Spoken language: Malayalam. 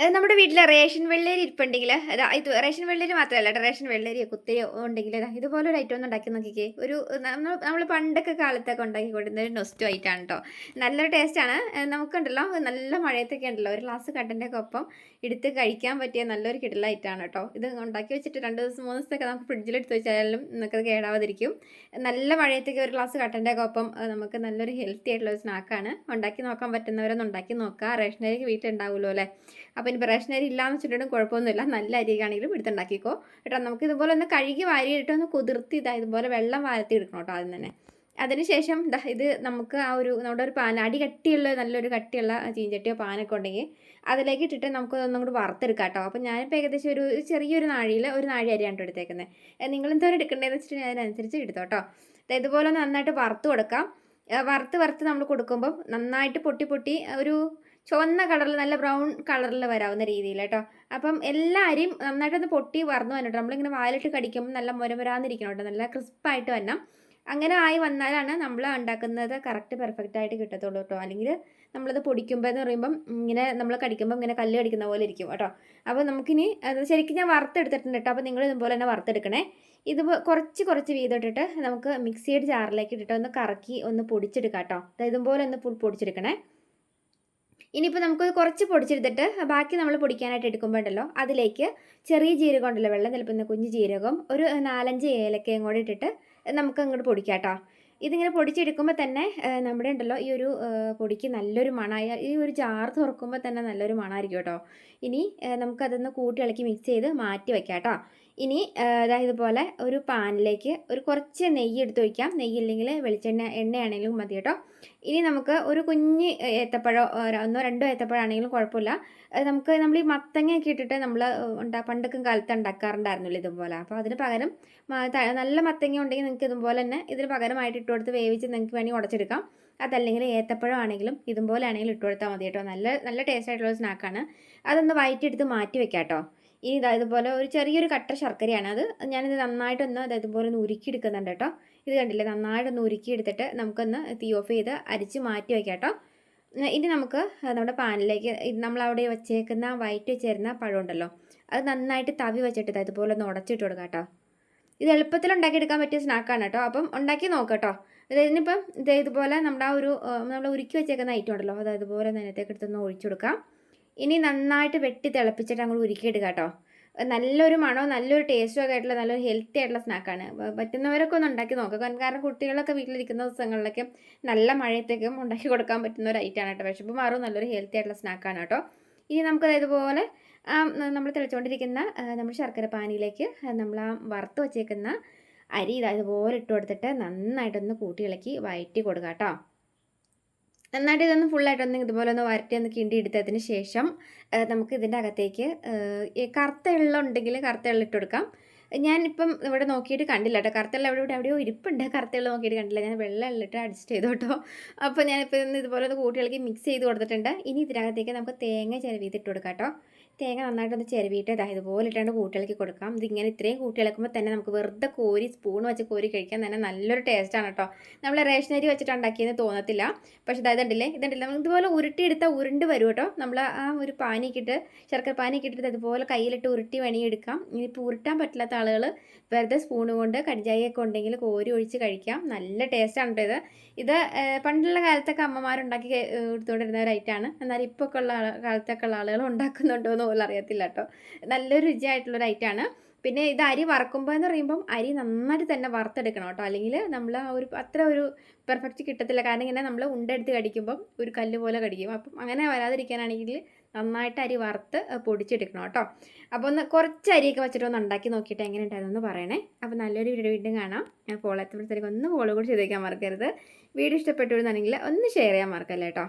നമ്മുടെ വീട്ടിൽ റേഷൻ വെള്ളരി ഇരിപ്പുണ്ടെങ്കിൽ അതാ ഇത് റേഷൻ വെള്ളരി മാത്രമല്ല റേഷൻ വെള്ളരിയോ കുത്തരിയോ ഉണ്ടെങ്കിൽ ദാ ഇതുപോലെ ഒരു ഐറ്റം ഒന്ന് ഉണ്ടാക്കി നോക്കിക്കേ. ഒരു നമ്മൾ പണ്ടൊക്കെ കാലത്തൊക്കെ ഉണ്ടാക്കി കൊടുക്കുന്ന ഒരു നൊസ്റ്റു ആയിട്ടാണ് കേട്ടോ നല്ലൊരു ടേസ്റ്റാണ് നമുക്കുണ്ടല്ലോ നല്ല മഴയത്തൊക്കെ ഉണ്ടല്ലോ ഒരു ഗ്ലാസ് കട്ടന്റെ ഒപ്പം എടുത്ത് കഴിക്കാൻ പറ്റിയ നല്ലൊരു കിടലായിട്ടാണ് കേട്ടോ ഇത് ഉണ്ടാക്കി വെച്ചിട്ട് രണ്ട് ദിവസം മൂന്ന് ദിവസത്തൊക്കെ നമുക്ക് ഫ്രിഡ്ജിലെടുത്ത് വെച്ചാലും നമുക്കത് കേടാവാതിരിക്കും. നല്ല മഴയത്തൊക്കെ ഒരു ഗ്ലാസ് കട്ടന്റെ ഒപ്പം നമുക്ക് നല്ലൊരു ഹെൽത്തി ആയിട്ടുള്ള ഒരു സ്നാക്കാണ് ഉണ്ടാക്കി നോക്കാൻ പറ്റുന്നവരൊന്നും ഉണ്ടാക്കി നോക്കുക അരി വീട്ടിലുണ്ടാവുമല്ലോ അല്ലേ? അപ്പോൾ ഇനി റേഷൻ അരി ഇല്ലാന്ന് വെച്ചിട്ടുണ്ടെങ്കിൽ കുഴപ്പമൊന്നുമില്ല. നല്ല അരിയാണെങ്കിലും എടുത്തുണ്ടാക്കിക്കോ. കേട്ടോ നമുക്ക് ഇതുപോലെ ഒന്ന് കഴുകി വാരിയിട്ട് ഒന്ന് കുതിർത്തി ഇതാ ഇതുപോലെ വെള്ളം വാരത്തി എടുക്കണം കേട്ടോ ആദ്യം തന്നെ. അതിനുശേഷം ഇത് നമുക്ക് ആ ഒരു നമ്മുടെ ഒരു പാൻ അടി കട്ടിയുള്ള നല്ലൊരു കട്ടിയുള്ള ചീഞ്ചട്ടിയോ പാനൊക്കെ ഉണ്ടെങ്കിൽ അതിലേക്ക് ഇട്ടിട്ട് നമുക്ക് ഒന്നും കൂടി വറുത്തെടുക്കാം കേട്ടോ. അപ്പോൾ ഞാനിപ്പോൾ ഏകദേശം ഒരു ചെറിയൊരു നാഴിയിൽ ഒരു നാഴി അരിയാണ് എടുത്തേക്കുന്നത്. നിങ്ങൾ എന്തോരം എടുക്കേണ്ടതെന്ന് വെച്ചിട്ടുണ്ടെങ്കിൽ അതിനനുസരിച്ച് എടുത്തോ കേട്ടോ. ഇതുപോലെ നന്നായിട്ട് വറുത്ത് കൊടുക്കാം. വറുത്ത് വറുത്ത് നമ്മൾ കൊടുക്കുമ്പം നന്നായിട്ട് പൊട്ടി പൊട്ടി ഒരു ചുവന്ന കളറിൽ നല്ല ബ്രൗൺ കളറിൽ വരാവുന്ന രീതിയിൽ കേട്ടോ അപ്പം എല്ലാ നന്നായിട്ടൊന്ന് പൊട്ടി വറന്നു വന്നിട്ട് നമ്മളിങ്ങനെ വായിലിട്ട് കടിക്കുമ്പോൾ നല്ല മുരമുരാന്നിരിക്കണം കേട്ടോ നല്ല ക്രിസ്പായിട്ട് വരണം. അങ്ങനെ ആയി വന്നാലാണ് നമ്മൾ ഉണ്ടാക്കുന്നത് കറക്റ്റ് പെർഫെക്റ്റ് ആയിട്ട് കിട്ടത്തുള്ളൂ കേട്ടോ അല്ലെങ്കിൽ നമ്മളത് പൊടിക്കുമ്പോൾ എന്ന് പറയുമ്പം ഇങ്ങനെ നമ്മൾ കടിക്കുമ്പോൾ ഇങ്ങനെ കല്ല് കടിക്കുന്ന പോലെ ഇരിക്കും കേട്ടോ. അപ്പോൾ നമുക്കിനി അത് ശരിക്കും ഞാൻ വറുത്തെടുത്തിട്ടുണ്ട് കേട്ടോ അപ്പോൾ നിങ്ങൾ ഇതുപോലെ തന്നെ വറുത്തെടുക്കണേ. ഇത് കുറച്ച് കുറച്ച് വീതം ഇട്ടിട്ട് നമുക്ക് മിക്സിയുടെ ജാറിലേക്ക് ഇട്ടിട്ട് ഒന്ന് കറക്കി ഒന്ന് പൊടിച്ചെടുക്കാം കേട്ടോ ഇതുപോലെ ഒന്ന് പൊടിച്ചെടുക്കണേ. ഇനിയിപ്പോൾ നമുക്ക് കുറച്ച് പൊടിച്ചെടുത്തിട്ട് ബാക്കി നമ്മൾ പൊടിക്കാനായിട്ട് എടുക്കുമ്പോൾ ഉണ്ടല്ലോ അതിലേക്ക് ചെറിയ ജീരകം ഉണ്ടല്ലോ വെള്ളം നിലപ്പുന്ന കുഞ്ഞു ജീരകം ഒരു നാലഞ്ച് ഏലക്കയും കൂടെ ഇട്ടിട്ട് നമുക്ക് അങ്ങോട്ട് പൊടിക്കാം കേട്ടോ ഇതിങ്ങനെ പൊടിച്ചെടുക്കുമ്പോൾ തന്നെ നമ്മുടെ ഉണ്ടല്ലോ ഈ ഒരു പൊടിക്ക് നല്ലൊരു മണമായ ഈ ഒരു ജാർ തുറക്കുമ്പോൾ തന്നെ നല്ലൊരു മണമായിരിക്കും കേട്ടോ. ഇനി നമുക്കതൊന്ന് കൂട്ടി ഇളക്കി മിക്സ് ചെയ്ത് മാറ്റി വയ്ക്കാം കേട്ടോ ഇനി ഇതുപോലെ ഒരു പാനിലേക്ക് ഒരു കുറച്ച് നെയ്യ് എടുത്ത് വയ്ക്കാം നെയ്യില്ലെങ്കിൽ വെളിച്ചെണ്ണ എണ്ണയാണെങ്കിലും മതി കേട്ടോ. ഇനി നമുക്ക് ഒരു കുഞ്ഞ് ഏത്തപ്പഴോ ഒന്നോ രണ്ടോ ഏത്തപ്പഴാണെങ്കിലും കുഴപ്പമില്ല. നമുക്ക് നമ്മൾ ഈ മത്തങ്ങയൊക്കെ ഇട്ടിട്ട് നമ്മൾ ഉണ്ടാ പണ്ടൊക്കെ കാലത്ത് ഉണ്ടാക്കാറുണ്ടായിരുന്നല്ലോ ഇതുപോലെ. അപ്പോൾ അതിന് പകരം നല്ല മത്തങ്ങ ഉണ്ടെങ്കിൽ നിങ്ങൾക്ക് ഇതുപോലെ തന്നെ ഇതിന് പകരമായിട്ട് ഇട്ട് കൊടുത്ത് വേവിച്ച് നിങ്ങൾക്ക് വേണമെങ്കിൽ ഉടച്ചെടുക്കാം. അതല്ലെങ്കിൽ ഏത്തപ്പഴം ആണെങ്കിലും ഇതുപോലെ ആണെങ്കിലും ഇട്ട് കൊടുത്താൽ മതി കേട്ടോ. നല്ല നല്ല ടേസ്റ്റ് ആയിട്ടുള്ള സ്നാക്കാണ് അതൊന്ന് വയറ്റിയെടുത്ത് മാറ്റി വെക്കാം കേട്ടോ ഇനി ഇതാ ഇതുപോലെ ഒരു ചെറിയൊരു കട്ട ശർക്കരയാണ്. അത് ഞാനിത് നന്നായിട്ടൊന്ന് അതായത് ഇതുപോലെ ഒന്ന് ഉരുക്കി എടുക്കുന്നുണ്ട് കേട്ടോ. ഇത് കണ്ടില്ലേ? നന്നായിട്ടൊന്ന് ഉരുക്കി എടുത്തിട്ട് നമുക്കൊന്ന് തീ ഓഫ് ചെയ്ത് അരിച്ച് മാറ്റി വയ്ക്കാം കേട്ടോ. ഇനി നമുക്ക് നമ്മുടെ പാനിലേക്ക് നമ്മൾ അവിടെ വെച്ചേക്കുന്ന വയറ്റ് വെച്ചിരുന്ന പഴമുണ്ടല്ലോ അത് നന്നായിട്ട് തവി വെച്ചിട്ട് ഇതുപോലെ ഒന്ന് ഉടച്ചിട്ട് കൊടുക്കാം കേട്ടോ. ഇത് എളുപ്പത്തിൽ ഉണ്ടാക്കിയെടുക്കാൻ പറ്റിയ സ്നാക്കാണ് കേട്ടോ. അപ്പം ഉണ്ടാക്കി നോക്കാം കേട്ടോ. ഇതിനിപ്പം ഇതേ ഇതുപോലെ നമ്മുടെ ആ ഒരു നമ്മൾ ഉരുക്കി വെച്ചേക്കുന്ന ഐറ്റം ഉണ്ടല്ലോ അത് ഇതുപോലെ നേരത്തേക്ക് എടുത്തൊന്ന് ഒഴിച്ചു കൊടുക്കാം. ഇനി നന്നായിട്ട് വെട്ടി തിളപ്പിച്ചിട്ട് അങ്ങോട്ട് ഉരുക്കിയിട്ട് കേട്ടോ. നല്ലൊരു മണവും നല്ലൊരു ടേസ്റ്റും ഒക്കെ ആയിട്ടുള്ള നല്ലൊരു ഹെൽത്തി ആയിട്ടുള്ള സ്നാക്കാണ് പറ്റുന്നവരൊക്കെ ഒന്ന് ഉണ്ടാക്കി നോക്കുക. കാരണം കുട്ടികളൊക്കെ വീട്ടിലിരിക്കുന്ന ദിവസങ്ങളിലൊക്കെ നല്ല മഴയത്തേക്കും ഉണ്ടാക്കി കൊടുക്കാൻ പറ്റുന്ന ഒരു ഐറ്റമാണ് കേട്ടോ. വിശപ്പ് മാറും നല്ലൊരു ഹെൽത്തി ആയിട്ടുള്ള സ്നാക്കാണ് കേട്ടോ. ഇനി നമുക്ക് ഇതുപോലെ നമ്മൾ തിളച്ചുകൊണ്ടിരിക്കുന്ന നമ്മൾ ശർക്കര പാനിയിലേക്ക് നമ്മൾ ആ വറുത്ത് വച്ചേക്കുന്ന അരി ഇതാ ഇതുപോലെ ഇട്ട് കൊടുത്തിട്ട് നന്നായിട്ടൊന്ന് കൂട്ടി ഇളക്കി വയറ്റി കൊടുക്കുക കേട്ടോ. നന്നായിട്ട് ഇതൊന്ന് ഫുള്ളായിട്ടൊന്ന് ഇതുപോലെ ഒന്ന് വരട്ടി ഒന്ന് കിണ്ടി എടുത്തതിന് ശേഷം നമുക്ക് ഇതിന്റെ അകത്തേക്ക് കറുത്ത എള്ളുണ്ടെങ്കിൽ കറുത്ത എള്ളിട്ട് കൊടുക്കാം. ഞാനിപ്പം ഇവിടെ നോക്കിയിട്ട് കണ്ടില്ല കേട്ടോ. കറുത്ത എള്ളം എവിടെ ഇവിടെ എവിടെയോ ഇരിപ്പുണ്ട്. കറുത്ത നോക്കിയിട്ട് കണ്ടില്ല. ഞാൻ വെള്ളം എള്ളിട്ട് അഡ്ജസ്റ്റ് ചെയ്തു കേട്ടോ. അപ്പോൾ ഞാനിപ്പോൾ ഇന്ന് ഇതുപോലെ ഒന്ന് കൂട്ടികൾക്ക് മിക്സ് ചെയ്ത് കൊടുത്തിട്ടുണ്ട്. ഇനി ഇതിനകത്തേക്ക് നമുക്ക് തേങ്ങ ചിരവിയിട്ട് ഇട്ട് കൊടുക്കാം കേട്ടോ. തേങ്ങ നന്നായിട്ടൊന്ന് ചിരവിയിട്ട് ഇതാ ഇതുപോലെ ഇട്ടാണ്ട് കൂട്ടിളക്കി കൊടുക്കാം. ഇതിങ്ങനെ ഇത്രയും കൂട്ടിളക്കുമ്പോൾ തന്നെ നമുക്ക് വെറുതെ കോരി സ്പൂൺ വെച്ച് കോരി കഴിക്കാൻ തന്നെ നല്ലൊരു ടേസ്റ്റാണ് കേട്ടോ. നമ്മൾ റേഷനരി വെച്ചിട്ട് ഉണ്ടാക്കിയെന്ന് തോന്നത്തില്ല. പക്ഷേ ഇതാ ഇതുണ്ടല്ലേ? ഇതുണ്ടല്ലേ? നമ്മൾ ഇതുപോലെ ഉരുട്ടിയെടുത്താൽ ഉരുണ്ട് വരും കേട്ടോ. നമ്മൾ ആ ഒരു പാനിക്കിട്ട് ശർക്കര പാനിക്കിട്ടിട്ട് ഇതുപോലെ കയ്യിലിട്ട് ഉരുട്ടി വേണമെങ്കിൽ എടുക്കാം. ഇനിയിപ്പോൾ ഉരുട്ടാൻ പറ്റില്ലാത്ത ആളുകൾ വെറുതെ സ്പൂൺ കൊണ്ട് കടിഞ്ചായിയൊക്കെ ഉണ്ടെങ്കിൽ കോരി ഒഴിച്ച് കഴിക്കാം. നല്ല ടേസ്റ്റാണ് കേട്ടോ ഇത്. ഇത് പണ്ടുള്ള കാലത്തൊക്കെ അമ്മമാരുണ്ടാക്കി എടുത്തുകൊണ്ടിരുന്ന ഒരു ഐറ്റമാണ് എന്നാൽ ഇപ്പോൾ ഒക്കെ ഉള്ള കാലത്തൊക്കെ ഉള്ള ആളുകൾ ഉണ്ടാക്കുന്നുണ്ടോ എന്ന് പോലും അറിയത്തില്ല കേട്ടോ നല്ലൊരു രുചിയായിട്ടുള്ളൊരു ഐറ്റമാണ് പിന്നെ ഇത് അരി വറക്കുമ്പോൾ എന്ന് പറയുമ്പം അരി നന്നായിട്ട് തന്നെ വറുത്തെടുക്കണം കേട്ടോ. അല്ലെങ്കിൽ നമ്മൾ ആ ഒരു അത്ര ഒരു പെർഫെക്റ്റ് കിട്ടത്തില്ല. കാരണം ഇങ്ങനെ നമ്മൾ ഉണ്ടെടുത്ത് കടിക്കുമ്പം ഒരു കല്ല് പോലെ കടിക്കും. അപ്പം അങ്ങനെ വരാതിരിക്കാനാണെങ്കിൽ നന്നായിട്ട് അരി വറുത്ത് പൊടിച്ചെടുക്കണം കേട്ടോ. അപ്പോൾ ഒന്ന് കുറച്ച് അരിയൊക്കെ വെച്ചിട്ട് ഒന്ന് ഉണ്ടാക്കി നോക്കിയിട്ട് എങ്ങനെ ഉണ്ടായിരുന്നു പറയണേ. അപ്പോൾ നല്ലൊരു വീഡിയോ വീണ്ടും കാണാം. ഞാൻ ഫോളോ എത്തുമ്പോഴത്തേക്ക് ഒന്ന് ഫോളോ കൂടി ചെയ്തേക്കാൻ മറക്കരുത്. വീഡിയോ ഇഷ്ടപ്പെട്ടു എന്നാണെങ്കിൽ ഒന്ന് ഷെയർ ചെയ്യാൻ മറക്കല്ലേ കേട്ടോ.